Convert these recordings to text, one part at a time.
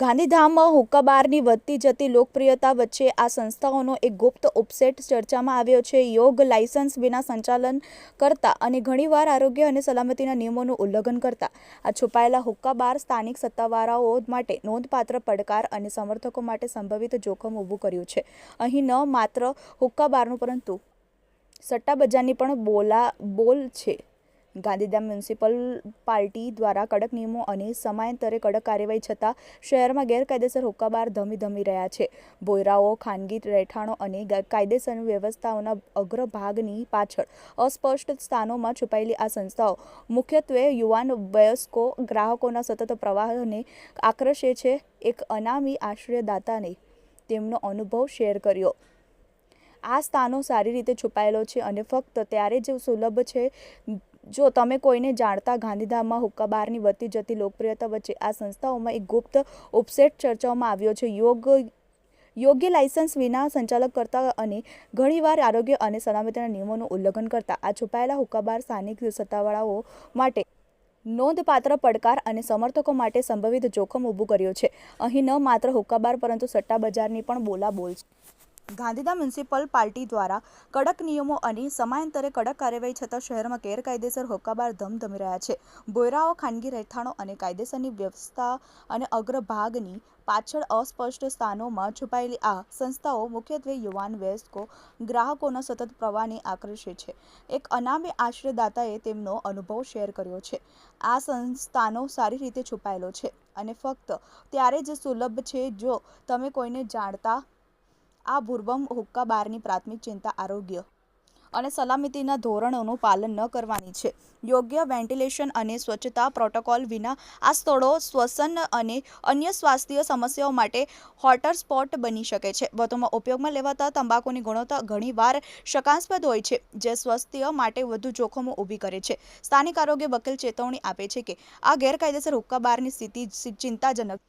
ગાંધીધામમાં હુક્કાબારની વધતી જતી લોકપ્રિયતા વચ્ચે આ સંસ્થાઓનો એક ગુપ્ત ઉપસેટ ચર્ચામાં આવ્યો છે. યોગ, લાયસન્સ વિના સંચાલન કરતા અને ઘણીવાર આરોગ્ય અને સલામતીના નિયમોનું ઉલ્લંઘન કરતા આ છુપાયેલા હુક્કાબાર સ્થાનિક સત્તાવાળાઓ માટે નોંધપાત્ર પડકાર અને સમર્થકો માટે સંભવિત જોખમ ઊભું કર્યું છે. અહીં ન માત્ર હુક્કાબારનું પરંતુ સટ્ટાબજારની પણ બોલા, બોલ છે. ગાંધીધામ મ્યુનિસિપલ પાર્ટી દ્વારા કડક નિયમો અને સમયાંતરે કડક કાર્યવાહી છતાં શહેરમાં ગેરકાયદેસર હુક્કાબાર ધમી ધમી રહ્યા છે. બોયરાઓ, ખાનગી રહેઠાણો અને કાયદેસર વ્યવસ્થાઓના અગ્રભાગની પાછળ અસ્પષ્ટ સ્થાનોમાં છુપાયેલી આ સંસ્થાઓ મુખ્યત્વે યુવાન, વયસ્કો, ગ્રાહકોના સતત પ્રવાહને આકર્ષે છે. એક અનામી આશ્રયદાતાને તેમનો અનુભવ શેર કર્યો. આ સ્થાનો સારી રીતે છુપાયેલો છે અને ફક્ત ત્યારે જ સુલભ છે જો તમે કોઈને જાણતા ગાંધીધામમાં હુક્કાબારની વધતી જતી લોકપ્રિયતા વચ્ચે આ સંસ્થાઓમાં એક ગુપ્ત ઉપસેટ ચર્ચાઓમાં આવ્યો છે. યોગ, યોગ્ય લાયસન્સ વિના સંચાલક કરતા અને ઘણીવાર આરોગ્ય અને સલામતીના નિયમોનું ઉલ્લંઘન કરતા આ છુપાયેલા હુક્કાબાર સ્થાનિક સત્તાવાળાઓ માટે નોંધપાત્ર પડકાર અને સમર્થકો માટે સંભવિત જોખમ ઊભું કર્યું છે. અહીં ન માત્ર હુક્કાબાર પરંતુ સટ્ટા બજારની પણ બોલાબોલ છે. ગાંધીધામ મ્યુનિસિપલ પાર્ટી દ્વારા કડક નિયમો અને સમયાંતરે કડક કાર્યવાહી છતાં શહેરમાં ગેરકાયદેસર હોકાબાર ધમધમી રહ્યા છે. બોયરાઓ, ખાનગી રહેઠાણો અને કાયદેસરની વ્યવસ્થા અને અગ્રભાગની પાછળ અસ્પષ્ટ સ્થાનોમાં છુપાયેલી આ સંસ્થાઓ મુખ્યત્વે યુવાન, વયસ્કો, ગ્રાહકોના સતત પ્રવાહને આકર્ષે છે. એક અનામી આશ્રયદાતાએ તેમનો અનુભવ શેર કર્યો છે. આ સંસ્થાનો સારી રીતે છુપાયેલો છે અને ફક્ત ત્યારે જ સુલભ છે જો તમે કોઈને જાણતા આ ભૂરબમ હુક્કા બારની પ્રાથમિક ચિંતા આરોગ્ય અને સલામતીના ધોરણોનું પાલન ન કરવાની છે. યોગ્ય વેન્ટિલેશન અને સ્વચ્છતા પ્રોટોકોલ વિના આ સ્થળો શ્વસન અને અન્ય સ્વાસ્થ્ય સમસ્યાઓ માટે હોટર સ્પોટ બની શકે છે. વધુમાં ઉપયોગમાં લેવાતા તંબાકુની ગુણવત્તા ઘણીવાર શકાસ્પદ હોય છે, જે સ્વાસ્થ્ય માટે વધુ જોખમો ઊભી કરે છે. સ્થાનિક આરોગ્ય વકીલ ચેતવણી આપે છે કે આ ગેરકાયદેસર હુક્કા બારની સ્થિતિ ચિંતાજનક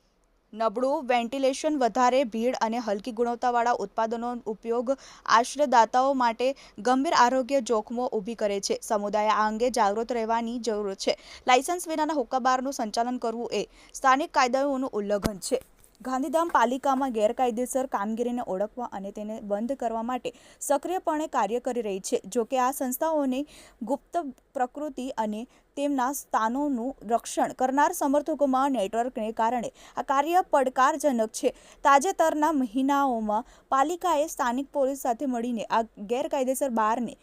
નબળું વેન્ટિલેશન, વધારે ભીડ અને હલકી ગુણવત્તાવાળા ઉત્પાદનો ઉપયોગ આશ્રયદાતાઓ માટે ગંભીર આરોગ્ય જોખમો ઊભી કરે છે. સમુદાય આ અંગે જાગૃત રહેવાની જરૂર છે. લાયસન્સ વિનાના હુક્કાબારનું સંચાલન કરવું એ સ્થાનિક કાયદાઓનું ઉલ્લંઘન છે. ગાંધીધામ પાલિકામાં ગેરકાયદેસર કામગીરીને ઓળખવા અને તેને બંધ કરવા માટે સક્રિયપણે કાર્ય કરી રહી છે. જોકે આ સંસ્થાઓની ગુપ્ત પ્રકૃતિ અને તેમના સ્થાનોનું રક્ષણ કરનાર સમર્થકોમાં નેટવર્કને કારણે આ કાર્ય પડકારજનક છે. તાજેતરના મહિનાઓમાં પાલિકાએ સ્થાનિક પોલીસ સાથે મળીને આ ગેરકાયદેસર બારને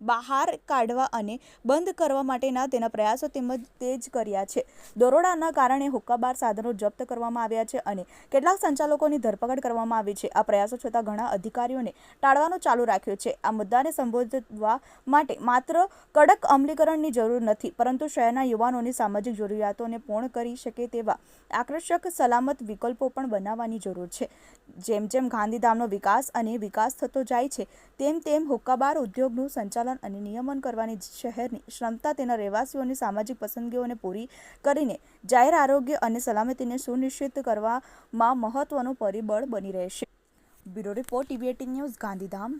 બહાર કાઢવા અને બંધ કરવા માટેના તેના પ્રયાસો તેમજ તેજ કર્યા છે. દરોડાના કારણે હુક્કાબાર સાધનો જપ્ત કરવામાં આવ્યા છે અને કેટલાક સંચાલકોની ધરપકડ કરવામાં આવી છે. આ પ્રયાસો છતાં ઘણા અધિકારીઓને ટાળવાનું ચાલુ રાખ્યું છે. આ મુદ્દાને સંબોધવા માટે માત્ર કડક અમલીકરણની જરૂર નથી, પરંતુ શહેરના યુવાનોની સામાજિક જરૂરિયાતોને પૂર્ણ કરી શકે તેવા આકર્ષક સલામત વિકલ્પો પણ બનાવવાની જરૂર છે. જેમ જેમ ગાંધીધામનો વિકાસ અને વિકાસ થતો જાય છે, તેમ તેમ હુક્કાબાર ઉદ્યોગનું સંચાલન અને નિયમન કરવાની શહેરની ક્ષમતા તેના રહેવાસીઓની સામાજિક પસંદગીઓને પૂરી કરીને જાહેર આરોગ્ય અને સલામતીને સુનિશ્ચિત કરવામાં મહત્વનું પરિબળ બની રહેશે. Bureau report, TV news, Gandhidham.